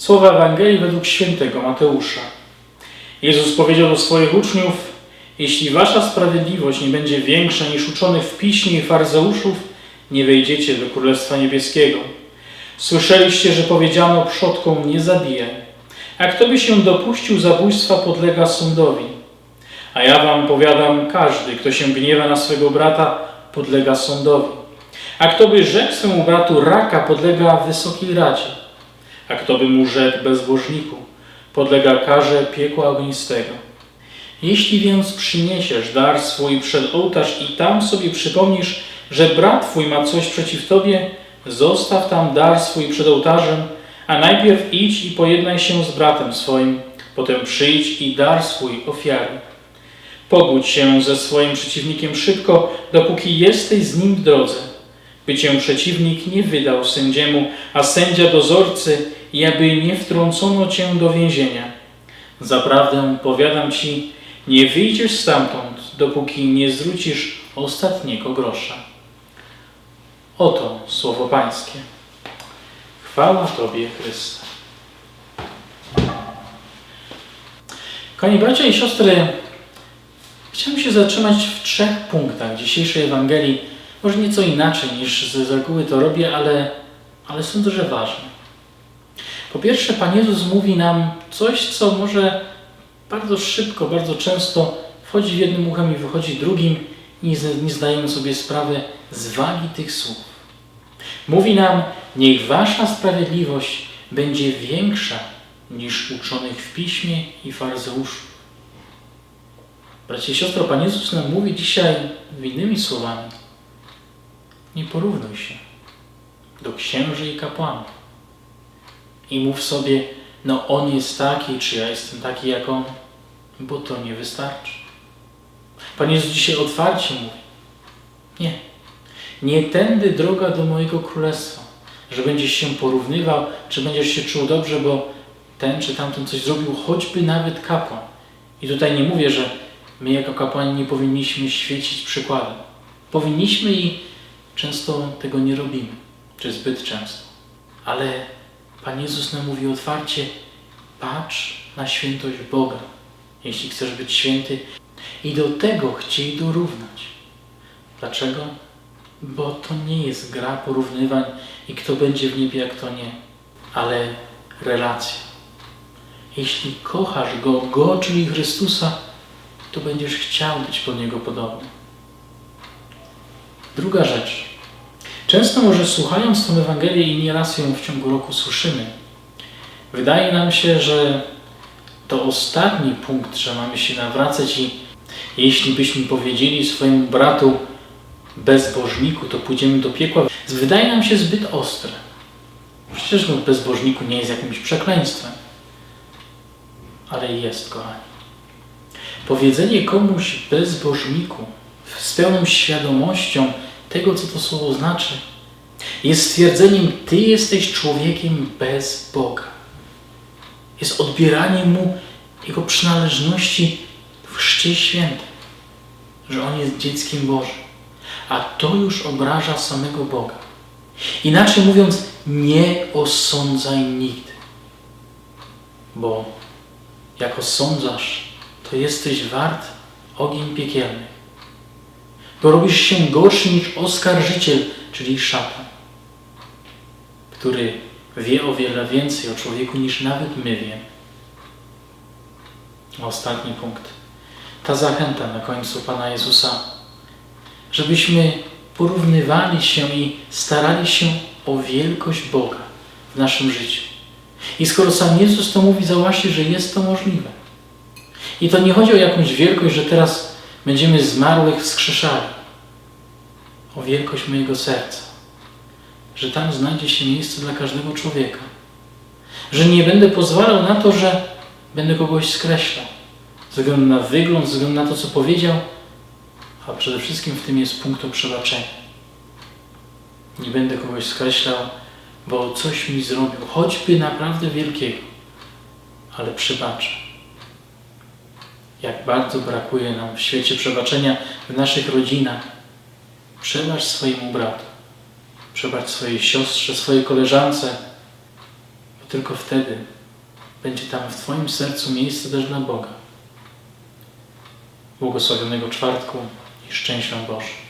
Słowa Ewangelii według świętego Mateusza. Jezus powiedział do swoich uczniów: Jeśli wasza sprawiedliwość nie będzie większa niż uczonych w piśmie i faryzeuszów, nie wejdziecie do Królestwa Niebieskiego. Słyszeliście, że powiedziano przodkom: Nie zabijaj. A kto by się dopuścił zabójstwa, podlega sądowi. A ja wam powiadam: każdy, kto się gniewa na swego brata, podlega sądowi. A kto by rzekł swemu bratu raka, podlega wysokiej radzie. A kto by mu rzekł bezbożniku, podlega karze piekła ognistego. Jeśli więc przyniesiesz dar swój przed ołtarz i tam sobie przypomnisz, że brat twój ma coś przeciw tobie, zostaw tam dar swój przed ołtarzem, a najpierw idź i pojednaj się z bratem swoim, potem przyjdź i dar swój ofiary. Pogódź się ze swoim przeciwnikiem szybko, dopóki jesteś z nim w drodze, by cię przeciwnik nie wydał sędziemu, a sędzia dozorcy, i aby nie wtrącono cię do więzienia. Zaprawdę powiadam ci, nie wyjdziesz stamtąd, dopóki nie zwrócisz ostatniego grosza. Oto słowo Pańskie. Chwała Tobie, Chryste. Kochani bracia i siostry, chciałbym się zatrzymać w trzech punktach dzisiejszej Ewangelii. Może nieco inaczej niż z reguły to robię, ale, ale sądzę, że ważne. Po pierwsze, Pan Jezus mówi nam coś, co może bardzo szybko, bardzo często wchodzi jednym uchem i wychodzi drugim, nie, nie zdajemy sobie sprawy z wagi tych słów. Mówi nam, niech wasza sprawiedliwość będzie większa niż uczonych w piśmie i faryzeuszów. Bracie i siostro, Pan Jezus nam mówi dzisiaj innymi słowami. Nie porównuj się do księży i kapłanów i mów sobie, no on jest taki, czy ja jestem taki jak on, bo to nie wystarczy. Pan Jezus dzisiaj otwarcie mówi, nie, nie tędy droga do mojego królestwa, że będziesz się porównywał, czy będziesz się czuł dobrze, bo ten czy tamten coś zrobił, choćby nawet kapłan. I tutaj nie mówię, że my jako kapłani nie powinniśmy świecić przykładem. Powinniśmy i często tego nie robimy, czy zbyt często. Ale Pan Jezus nam mówi otwarcie: patrz na świętość Boga, jeśli chcesz być święty, i do tego chciej dorównać. Dlaczego? Bo to nie jest gra porównywań i kto będzie w niebie, a kto nie, ale relacja. Jeśli kochasz Go, Go, czyli Chrystusa, to będziesz chciał być po Niego podobny. Druga rzecz. Często może słuchając tę Ewangelię i nieraz ją w ciągu roku słyszymy, wydaje nam się, że to ostatni punkt, że mamy się nawracać i jeśli byśmy powiedzieli swojemu bratu bezbożniku, to pójdziemy do piekła, wydaje nam się zbyt ostre. Przecież no, bezbożniku nie jest jakimś przekleństwem, ale jest, kochani. Powiedzenie komuś bezbożniku z pełną świadomością, tego, co to słowo znaczy, jest stwierdzeniem, Ty jesteś człowiekiem bez Boga. Jest odbieraniem Mu Jego przynależności w chrzcie świętym, że On jest dzieckiem Bożym. A to już obraża samego Boga. Inaczej mówiąc, nie osądzaj nigdy. Bo jak osądzasz, to jesteś wart ogień piekielny to robisz się gorszy niż oskarżyciel, czyli szatan, który wie o wiele więcej o człowieku niż nawet my wiemy. Ostatni punkt. Ta zachęta na końcu Pana Jezusa, żebyśmy porównywali się i starali się o wielkość Boga w naszym życiu. I skoro sam Jezus to mówi, zauważcie, że jest to możliwe. I to nie chodzi o jakąś wielkość, że teraz będziemy zmarłych wskrzeszali. O wielkość mojego serca. Że tam znajdzie się miejsce dla każdego człowieka. Że nie będę pozwalał na to, że będę kogoś skreślał. Ze względu na wygląd, ze względu na to, co powiedział, a przede wszystkim w tym jest punkt o przebaczenie. Nie będę kogoś skreślał, bo coś mi zrobił, choćby naprawdę wielkiego, ale przebaczę jak bardzo brakuje nam w świecie przebaczenia w naszych rodzinach. Przebacz swojemu bratu, przebacz swojej siostrze, swojej koleżance, bo tylko wtedy będzie tam w Twoim sercu miejsce też dla Boga. Błogosławionego czwartku i szczęścia Boże.